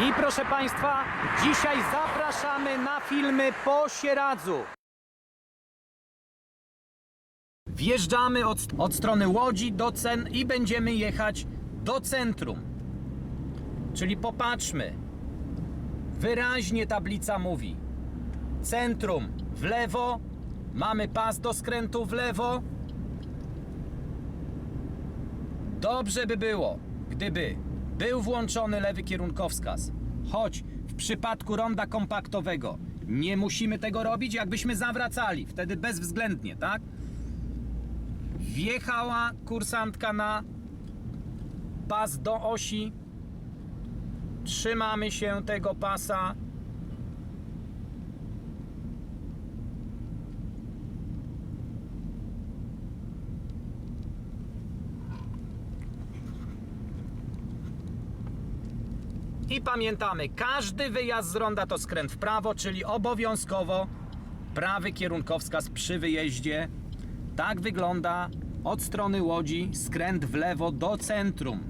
I proszę Państwa, dzisiaj zapraszamy na filmy po Sieradzu. Wjeżdżamy od, od strony Łodzi do cen i będziemy jechać do centrum. Czyli popatrzmy. Wyraźnie tablica mówi. Centrum w lewo, mamy pas do skrętu w lewo. Dobrze by było, gdyby był włączony lewy kierunkowskaz. Choć w przypadku ronda kompaktowego nie musimy tego robić, jakbyśmy zawracali, wtedy bezwzględnie, tak? Wjechała kursantka na pas do osi. Trzymamy się tego pasa. I pamiętamy, każdy wyjazd z ronda to skręt w prawo, czyli obowiązkowo prawy kierunkowskaz przy wyjeździe. Tak wygląda od strony Łodzi skręt w lewo do centrum.